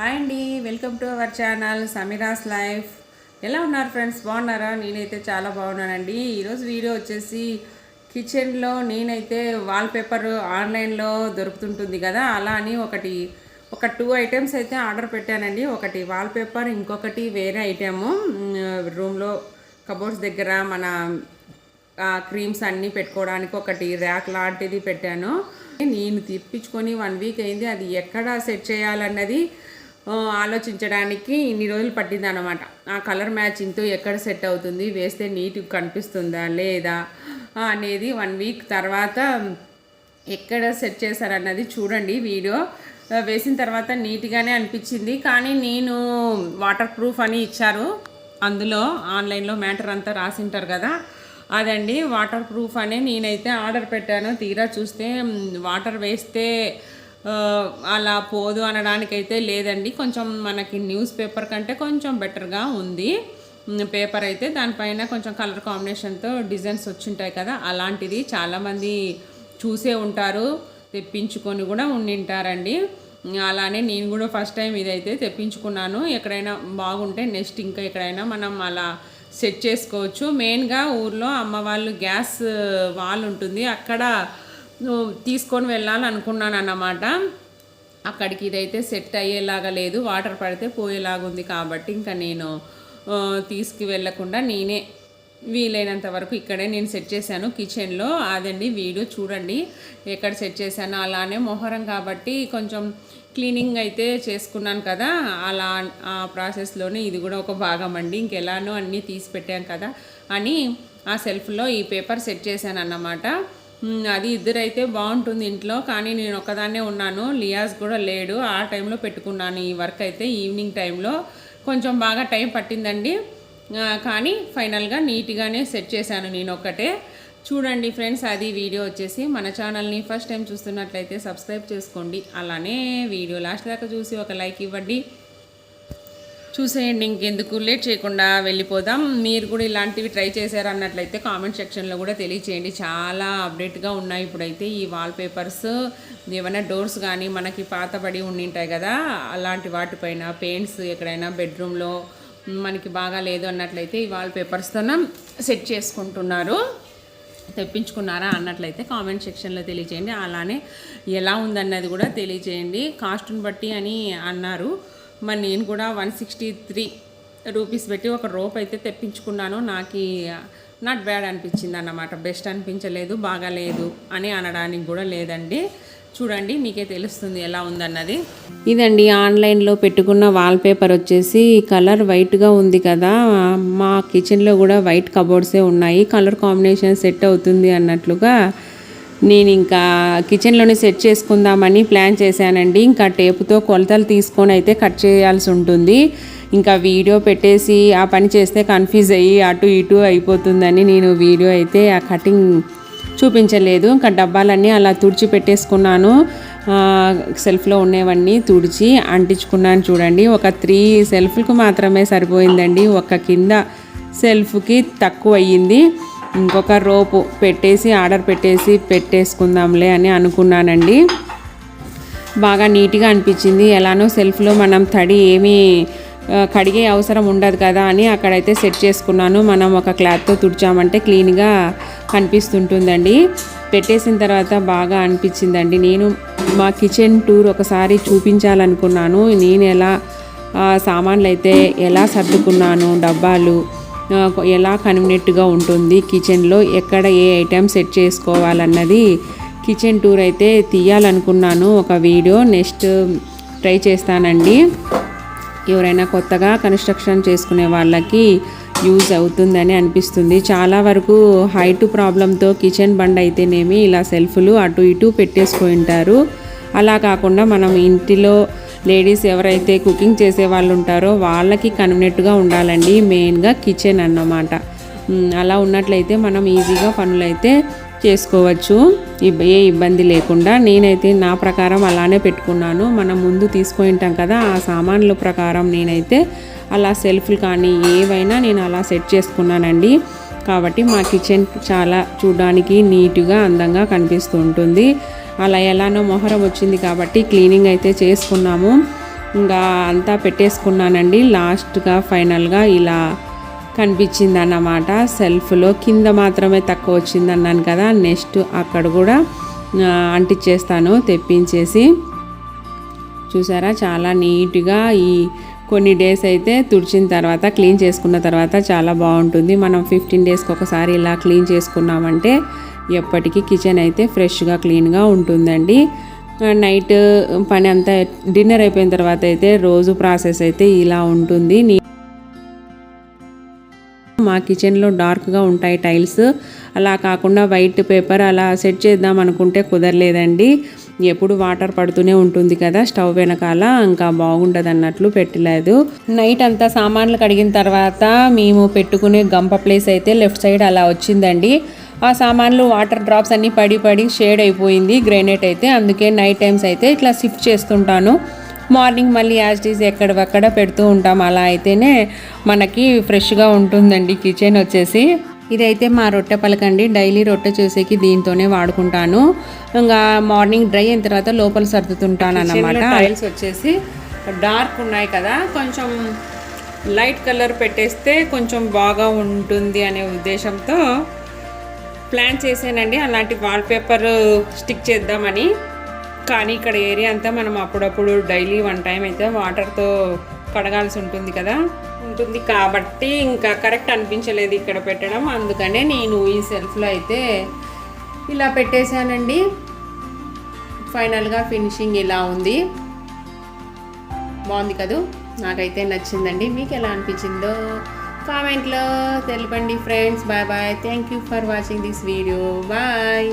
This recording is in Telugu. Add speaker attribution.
Speaker 1: హాయ్ అండి welcome to our channel Sameera's life. ఎలా ఉన్నారు ఫ్రెండ్స్? బాగున్నారా? నేనైతే చాలా బాగున్నానండి. ఈరోజు వీడియో వచ్చేసి కిచెన్లో నేనైతే వాల్పేపర్ ఆన్లైన్లో దొరుకుతుంటుంది కదా అలా అని ఒకటి ఒక టూ ఐటమ్స్ అయితే ఆర్డర్ పెట్టానండి. ఒకటి వాల్పేపర్ ఇంకొకటి వేరే ఐటెము. రూమ్లో కబోర్డ్స్ దగ్గర మన క్రీమ్స్ అన్నీ పెట్టుకోవడానికి ఒకటి ర్యాక్ లాంటిది పెట్టాను. నేను తెప్పించుకొని వన్ వీక్ అయింది అది ఎక్కడ సెట్ చేయాలన్నది ఆలోచించడానికి ఇన్ని రోజులు పట్టింది అనమాట ఆ కలర్ మ్యాచింగ్తో ఎక్కడ సెట్ అవుతుంది? వేస్తే నీట్గా కనిపిస్తుందా? లేదా? అనేది వన్ వీక్ తర్వాత ఎక్కడ సెట్ చేశారన్నది చూడండి వీడియో. వేసిన తర్వాత నీట్గానే అనిపించింది. కానీ నేను వాటర్ ప్రూఫ్ అని ఇచ్చారు. అందులో ఆన్లైన్లో మ్యాటర్ అంతా రాసింటారు కదా. అదండి వాటర్ ప్రూఫ్ అనే నేనైతే ఆర్డర్ పెట్టాను. తీరా చూస్తే వాటర్ వేస్తే అలా పోదు అనడానికైతే లేదండి. కొంచెం మనకి న్యూస్ పేపర్ కంటే కొంచెం బెటర్గా ఉంది. పేపర్ అయితే దానిపైన కొంచెం కలర్ కాంబినేషన్తో డిజైన్స్ వచ్చింటాయి కదా అలాంటిది చాలామంది చూసే ఉంటారు తెప్పించుకొని కూడా ఉండింటారండి. అలానే నేను కూడా ఫస్ట్ టైం ఇదైతే తెప్పించుకున్నాను. ఎక్కడైనా బాగుంటే నెక్స్ట్ ఇంకా ఎక్కడైనా మనం అలా సెట్ చేసుకోవచ్చు. మెయిన్గా ఊర్లో అమ్మ వాళ్ళు గ్యాస్ వాల్ ఉంటుంది. అక్కడ తీసుకొని వెళ్ళాలనుకున్నాను అన్నమాట అక్కడికి ఇదైతే సెట్ అయ్యేలాగా లేదు. వాటర్ పడితే పోయేలాగా ఉంది కాబట్టి ఇంకా నేను తీసుకువెళ్ళకుండా తీసుకు వెళ్ళకుండా నేనే వీలైనంత వరకు ఇక్కడే నేను సెట్ చేశాను. కిచెన్లో అదండి వీడియో చూడండి ఎక్కడ సెట్ చేశాను. అలానే మొహరం కాబట్టి కొంచెం క్లీనింగ్ అయితే చేసుకున్నాను కదా. అలా ఆ ప్రాసెస్లోనే ఇది కూడా ఒక భాగం అండి. ఇంకెలానో అన్నీ తీసి పెట్టాం కదా అని ఆ సెల్ఫ్లో ఈ పేపర్ సెట్ చేశాను అన్నమాట అది ఇద్దరైతే బాగుంటుంది ఇంట్లో. కానీ నేను ఒక్కదాన్నే ఉన్నాను. లియాస్ కూడా లేడు. ఆ టైంలో పెట్టుకున్నాను ఈ వర్క్ అయితే ఈవినింగ్ టైంలో. కొంచెం బాగా టైం పట్టిందండి. కానీ ఫైనల్గా నీట్గానే సెట్ చేశాను నేను ఒక్కటే. చూడండి ఫ్రెండ్స్ అది వీడియో వచ్చేసి మన ఛానల్ని ఫస్ట్ టైం చూస్తున్నట్లయితే సబ్స్క్రైబ్ చేసుకోండి. అలానే వీడియో లాస్ట్ దాకా చూసి ఒక లైక్ ఇవ్వండి. చూసేయండి ఇంకెందుకు? లేట్ చేయకుండా వెళ్ళిపోదాం. మీరు కూడా ఇలాంటివి ట్రై చేశారు అన్నట్లయితే కామెంట్ సెక్షన్లో కూడా తెలియచేయండి. చాలా అప్డేట్గా ఉన్నాయి ఇప్పుడైతే ఈ వాల్ పేపర్స్ ఏమైనా డోర్స్ కానీ మనకి పాతబడి ఉండింటాయి కదా అలాంటి వాటిపైన పెయింట్స్ ఎక్కడైనా బెడ్రూమ్లో మనకి బాగా లేదు అన్నట్లయితే ఈ వాల్పేపర్స్తోన సెట్ చేసుకుంటున్నారు. తెప్పించుకున్నారా అన్నట్లయితే కామెంట్ సెక్షన్లో తెలియచేయండి. అలానే ఎలా ఉందన్నది కూడా తెలియచేయండి. కాస్ట్ని బట్టి అని అన్నారు. మరి నేను కూడా వన్ సిక్స్టీ త్రీ రూపీస్ పెట్టి ఒక రోప్ అయితే తెప్పించుకున్నాను. నాకు నాట్ బ్యాడ్ అనిపించింది అన్నమాట. బెస్ట్ అనిపించలేదు బాగాలేదు అని అనడానికి కూడా లేదండి. చూడండి మీకే తెలుస్తుంది ఎలా ఉందన్నది. ఇదండి ఆన్లైన్లో పెట్టుకున్న వాల్పేపర్ వచ్చేసి కలర్ వైట్గా ఉంది కదా. మా కిచెన్లో కూడా వైట్ కబోర్డ్సే ఉన్నాయి. కలర్ కాంబినేషన్ సెట్ అవుతుంది అన్నట్లుగా నేను ఇంకా కిచెన్లోనే సెట్ చేసుకుందామని ప్లాన్ చేశానండి. ఇంకా టేపుతో కొలతలు తీసుకొని అయితే కట్ చేయాల్సి ఉంటుంది. ఇంకా వీడియో పెట్టేసి ఆ పని చేస్తే కన్ఫ్యూజ్ అయ్యి అటు ఇటు అయిపోతుందని నేను వీడియో అయితే ఆ కటింగ్ చూపించలేదు. ఇంకా డబ్బాలన్నీ అలా తుడిచి పెట్టేసుకున్నాను. సెల్ఫ్లో ఉండేవన్నీ తుడిచి అంటించుకున్నాను చూడండి. ఒక త్రీ సెల్ఫ్లకు మాత్రమే సరిపోయిందండి. ఒక కింద సెల్ఫ్కి తక్కువ అయ్యింది ఇంకొక రోపు పెట్టేసి ఆర్డర్ పెట్టేసి పెట్టేసుకుందాంలే అని అనుకున్నానండి. బాగా నీట్గా అనిపించింది. ఎలానో సెల్ఫ్లో మనం తడి ఏమీ కడిగే అవసరం ఉండదు కదా అని అక్కడైతే సెట్ చేసుకున్నాను. మనం ఒక క్లాత్తో తుడిచామంటే క్లీన్గా కనిపిస్తుంటుందండి. పెట్టేసిన తర్వాత బాగా అనిపించిందండి. నేను మా కిచెన్ టూర్ ఒకసారి చూపించాలనుకున్నాను. నేను ఎలా సామాన్లు అయితే ఎలా సర్దుకున్నాను డబ్బాలు ఎలా కన్వీనెంట్గా ఉంటుంది? కిచెన్లో ఎక్కడ ఏ ఐటెం సెట్ చేసుకోవాలన్నది కిచెన్ టూర్ అయితే తీయాలనుకున్నాను. ఒక వీడియో నెక్స్ట్ ట్రై చేస్తానండి. ఎవరైనా కొత్తగా కన్స్ట్రక్షన్ చేసుకునే వాళ్ళకి యూజ్ అవుతుందని అనిపిస్తుంది. చాలా వరకు హైట్ ప్రాబ్లంతో కిచెన్ బండ్ అయితేనేమి ఇలా సెల్ఫ్లు అటు ఇటు పెట్టేసుకుంటారు. ఉంటారు అలా కాకుండా మనం ఇంటిలో లేడీస్ ఎవరైతే కుకింగ్ చేసే వాళ్ళు ఉంటారో వాళ్ళకి కన్వీనెంట్గా ఉండాలండి మెయిన్గా కిచెన్ అన్నమాట. అలా ఉన్నట్లయితే మనం ఈజీగా పనులైతే చేసుకోవచ్చు. ఏ ఇబ్బంది లేకుండా. నేనైతే నా ప్రకారం అలానే పెట్టుకున్నాను. మనం ముందు తీసుకుంటాం కదా ఆ సామాన్ల ప్రకారం నేనైతే అలా సెల్ఫ్లు కానీ ఏవైనా నేను అలా సెట్ చేసుకున్నానండి. కాబట్టి మా కిచెన్ చాలా చూడడానికి నీట్గా అందంగా కనిపిస్తూ ఉంటుంది. అలా ఎలానో మొహరం వచ్చింది కాబట్టి క్లీనింగ్ అయితే చేసుకున్నాము. ఇంకా అంతా పెట్టేసుకున్నానండి. లాస్ట్గా ఫైనల్గా ఇలా కనిపించింది అన్నమాట సెల్ఫ్లో కింద మాత్రమే తక్కువ వచ్చింది అన్నాను కదా. నెక్స్ట్ అక్కడ కూడా అంటించేస్తాను తెప్పించేసి. చూసారా? చాలా నీట్గా ఈ కొన్ని డేస్ అయితే తుడిచిన తర్వాత క్లీన్ చేసుకున్న తర్వాత చాలా బాగుంటుంది. మనం ఫిఫ్టీన్ డేస్కి ఒకసారి ఇలా క్లీన్ చేసుకున్నామంటే ఎప్పటికీ కిచెన్ అయితే ఫ్రెష్గా క్లీన్గా ఉంటుందండి. నైట్ పని అంతా డిన్నర్ అయిపోయిన తర్వాత అయితే రోజు ప్రాసెస్ అయితే ఇలా ఉంటుంది. మా కిచెన్లో డార్క్గా ఉంటాయి టైల్స్. అలా కాకుండా వైట్ పేపర్ అలా సెట్ చేద్దాం అనుకుంటే కుదరలేదండి. ఎప్పుడు వాటర్ పడుతూనే ఉంటుంది కదా స్టవ్ వెనకాల ఇంకా బాగుండదు అన్నట్లు పెట్టలేదు. నైట్ అంతా సామాన్లు కడిగిన తర్వాత మేము పెట్టుకునే గంప ప్లేస్ అయితే లెఫ్ట్ సైడ్ అలా వచ్చిందండి. ఆ సామాన్లు వాటర్ డ్రాప్స్ అన్నీ పడి పడి షేడ్ అయిపోయింది గ్రైనేట్ అయితే. అందుకే నైట్ టైమ్స్ అయితే ఇట్లా షిఫ్ట్ చేస్తుంటాను. మార్నింగ్ మళ్ళీ యాజ్ ఈజ్ ఎక్కడవక్కడ పెడుతూ ఉంటాం. అలా అయితేనే మనకి ఫ్రెష్గా ఉంటుందండి కిచెన్ వచ్చేసి. ఇదైతే మా రొట్టె పలకండి డైలీ రొట్టె చేసేకి దీంతోనే వాడుకుంటాను. ఇంకా మార్నింగ్ డ్రై అయిన తర్వాత లోపల సర్దుతుంటాను అన్నమాట. టైల్స్ వచ్చేసి డార్క్ ఉన్నాయి కదా కొంచెం లైట్ కలర్ పెట్టేస్తే కొంచెం బాగా ఉంటుంది అనే ఉద్దేశంతో ప్లాన్ చేశానండి. అలాంటి వాల్పేపర్ స్టిక్ చేద్దామని. కానీ ఇక్కడ ఏరియా అంతా మనం అప్పుడప్పుడు డైలీ వన్ టైం అయితే వాటర్తో కడగాల్సి ఉంటుంది కదా. ఉంటుంది కాబట్టి ఇంకా కరెక్ట్ అనిపించలేదు ఇక్కడ పెట్టడం. అందుకనే నేను ఈ సెల్ఫ్లో అయితే ఇలా పెట్టేశానండి. ఫైనల్గా ఫినిషింగ్ ఇలా ఉంది. బాగుంది కదూ? నాకైతే నచ్చిందండి. మీకు ఎలా అనిపించిందో? కామెంట్లో తెలపండి friends. Bye bye. Thank you for watching this video bye